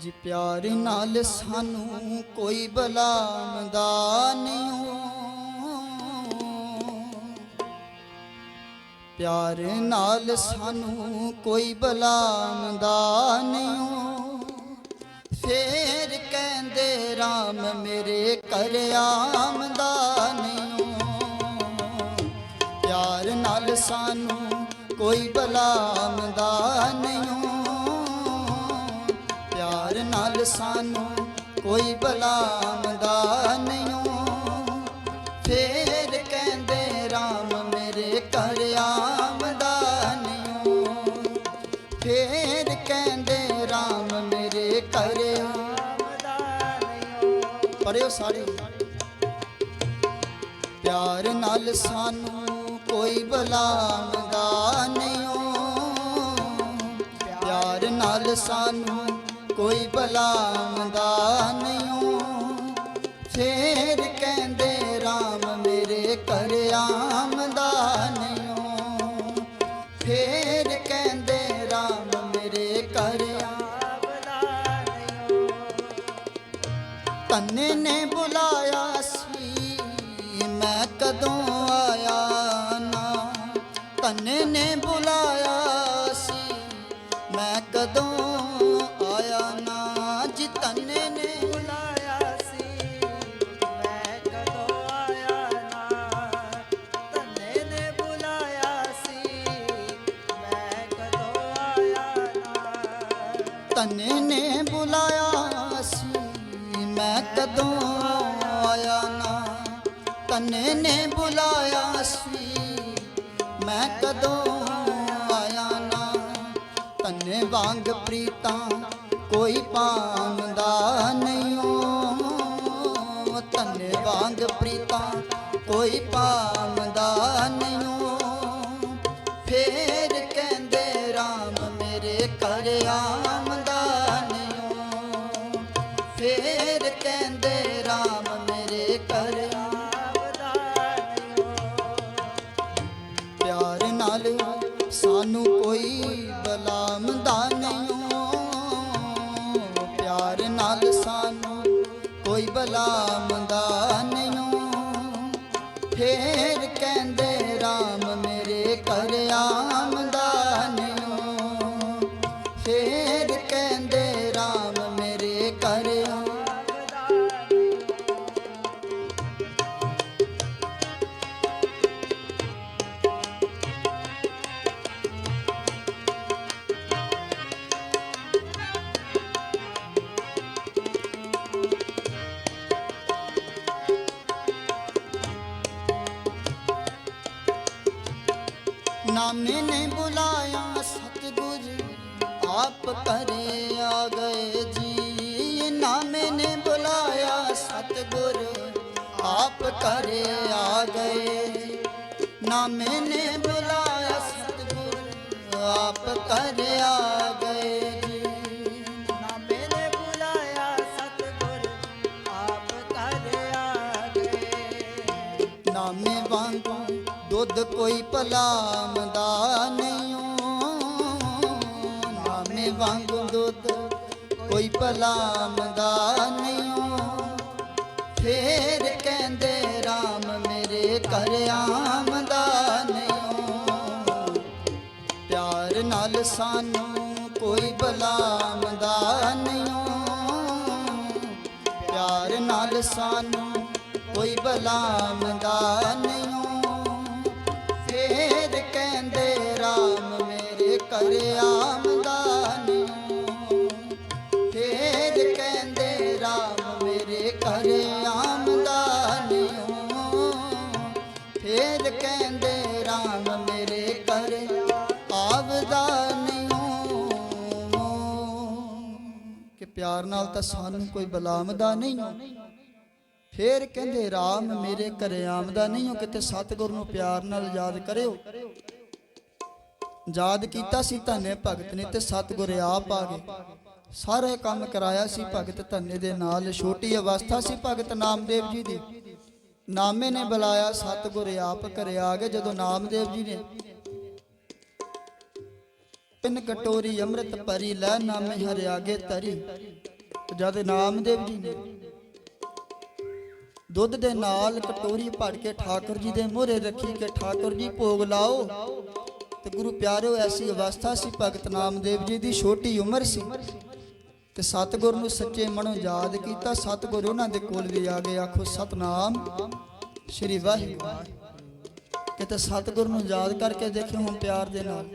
ਜੀ ਪਿਆਰ ਨਾਲ ਸਾਨੂੰ ਕੋਈ ਬਲਾਮਦਾ ਨਹੀਂ। ਪਿਆਰ ਨਾਲ ਸਾਨੂੰ ਕੋਈ ਬਲਾਮਦਾ ਨਹੀਂ। ਫੇਰ ਕਹਿੰਦੇ RAM ਮੇਰੇ ਕਰ ਆਮਦਾ ਨਹੀਂ। ਪਿਆਰ ਨਾਲ ਸਾਨੂੰ ਕੋਈ ਬਲਾਮਦਾ ਨਹੀਂ। ਪਿਆਰ ਨਾਲ ਸਾਨੂੰ ਕੋਈ ਬਲਾਮਦਾ ਨਹੀਂ ਫੇਰ ਕਹਿੰਦੇ RAM ਮੇਰੇ ਘਰ ਆਮਦਾ ਨਹੀਂ ਫੇਰ ਕਹਿੰਦੇ RAM ਮੇਰੇ ਘਰ ਪੜਿਓ ਸਾਰੇ। ਪਿਆਰ ਨਾਲ ਸਾਨੂੰ ਕੋਈ ਬਲਾਮਦਾ ਨਹੀਂ ਪਿਆਰ ਨਾਲ ਸਾਨੂੰ ਕੋਈ ਬਲਾਮਦਾ ਨਹੀਂ ਫੇਰ ਕਹਿੰਦੇ ਰਾਮ ਮੇਰੇ ਘਰ ਆਮਦਾ ਨਹੀਂ ਫੇਰ ਨਾ ਜੀ ਤੰਨੇ ਨੇ ਬੁਲਾਇਆ ਸੀ। ਮੈਂ ਕਦੋਂ ਆਇਆ ਨਾ ਤੰਨੇ ਨੇ ਬੁਲਾਇਆ ਸੀ। ਮੈਂ ਕਦੋਂ ਆਇਆ ਨਾ ਤੰਨੇ ਨੇ ਬੁਲਾਇਆ ਸੀ। ਮੈਂ ਕਦੋਂ ਆਇਆ ਨਾ ਤੰਨੇ ਨੇ ਬੁਲਾਇਆ ਸੀ। ਮੈਂ ਕਦੋਂ ਆਇਆ ਨਾ ਤੰਨੇ ਵਾਂਗ ਪ੍ਰੀਤਾਂ ਕੋਈ ਪਾਉਂਦਾ ਨਹੀਂ ਓ। ਤੰਨੇ ਵਾਂਗ ਪ੍ਰੀਤਾਂ, ਕੋਈ ਪਾਉਂਦਾ ਨਹੀਂ ਓ। ਫੇਰ ਕਹਿੰਦੇ RAM ਮੇਰੇ ਘਰ ਆਮਦਾ ਕੋਈ ਬਲਾਮਦਾ ਨਹੀਂ। ਫੇਰ ਕਹਿੰਦੇ RAM ਮੇਰੇ ਘਰ ਆਮਦਾ ਨਹੀਂ। ਫੇਰ ਨਾਮੇ ਨੇ ਬੁਲਾਇਆ ਸਤਿਗੁਰ ਆਪ ਕਰੇ ਆ ਗਏ ਜੀ ਨਾਮੇ ਨੇ ਬੁਲਾਇਆ ਸਤਿਗੁਰ ਆਪ ਕਰੇ ਆ ਗਏ ਜੀ ਨਾਮੇ ਨੇ ਬੁਲਾਇਆ ਸਤਿਗੁਰ ਆਪ ਕਰੇ ਆ ਗਏ ਜੀ ਬੁਲਾਇਆ ਸਤਿਗੁਰ ਆਪ ਘਰ ਗਏ ਨਾਮੇ ਵਾਂਗੂ ਦੁੱਧ ਕੋਈ ਭਲਾਮਦਾ ਨਹੀਂ ਨਾਮੇ ਵਾਂਗੂ ਦੁੱਧ ਕੋਈ ਭਲਾਮਦਾ ਨਹੀਂ ਫੇਰ ਕਹਿੰਦੇ RAM ਮੇਰੇ ਘਰ ਆਮਦਾ ਨਹੀਂ ਪਿਆਰ ਨਾਲ ਸਾਨੂੰ ਕੋਈ ਬਲਾਮਦਾ ਨਹੀਂ ਪਿਆਰ ਨਾਲ ਸਾਨੂੰ ਕੋਈ ਬਲਾਮਦਾ ਨਹੀਂ ਕਹਿੰਦੇ RAM ਮੇਰੇ ਘਰ ਆਮਦਾ ਫੇਰ ਕਹਿੰਦੇ RAM ਮੇਰੇ ਘਰ ਆਮਦਾ ਫੇਰ ਕਹਿੰਦੇ RAM ਮੇਰੇ ਘਰ ਆਵਦਾ ਕਿ ਪਿਆਰ ਨਾਲ ਤਾਂ ਸਾਨੂੰ ਕੋਈ ਬਲਾਮਦਾ ਨਹੀਂ। ਫੇਰ ਕਹਿੰਦੇ RAM ਮੇਰੇ ਘਰੇ ਆਮਦਾ ਨਹੀਂ। ਹੋ ਕਿਤੇ ਸਤਿਗੁਰ ਨੂੰ ਪਿਆਰ ਨਾਲ ਯਾਦ ਕਰਿਓ। ਯਾਦ ਕੀਤਾ ਸੀ ਧੰਨੇ ਭਗਤ ਨੇ ਤੇ ਸਤਿਗੁਰ ਆਪ ਆ ਗਏ। ਸਾਰੇ ਕੰਮ ਕਰਾਇਆ ਸੀ ਭਗਤ ਧੰਨੇ ਦੇ ਨਾਲ। ਛੋਟੀ ਅਵਸਥਾ ਸੀ ਭਗਤ ਨਾਮਦੇਵ ਜੀ ਦੀ। ਨਾਮੇ ਨੇ ਬੁਲਾਇਆ, ਸਤਿਗੁਰ ਆਪ ਘਰੇ ਆ ਗਏ ਜਦੋਂ ਨਾਮਦੇਵ ਜੀ ਨੇ ਪਿੰਨ ਕਟੋਰੀ ਅੰਮ੍ਰਿਤ ਭਰੀ, ਲੈ ਨਾਮੇ ਹਰਿ ਆਗੇ ਤਰੀ ਜਦ ਨਾਮਦੇਵ ਜੀ ਨੇ ਦੁੱਧ ਦੇ ਨਾਲ ਕਟੋਰੀ ਭੜ ਕੇ ਠਾਕੁਰ ਜੀ ਦੇ ਮੂਹਰੇ ਰੱਖੀ ਕਿ ਠਾਕੁਰ ਜੀ ਭੋਗ ਲਾਓ। ਤੇ ਗੁਰੂ ਪਿਆਰਿਓ ਐਸੀ ਅਵਸਥਾ ਸੀ ਭਗਤ ਨਾਮਦੇਵ ਜੀ ਦੀ, ਛੋਟੀ ਉਮਰ ਸੀ। ਤੇ ਸਤਿਗੁਰ ਨੂੰ ਸੱਚੇ ਮਨੋਂ ਯਾਦ ਕੀਤਾ, ਸਤਿਗੁਰ ਉਹਨਾਂ ਦੇ ਕੋਲ ਵੀ ਆ ਗਏ, ਆਖੋ, ਸਤਨਾਮ, ਸ਼੍ਰੀ ਵਾਹਿਗੁਰੂ। ਕਿਤੇ ਸਤਿਗੁਰ ਨੂੰ ਯਾਦ ਕਰਕੇ ਦੇਖਿਓ ਹੁਣ ਪਿਆਰ ਦੇ ਨਾਲ।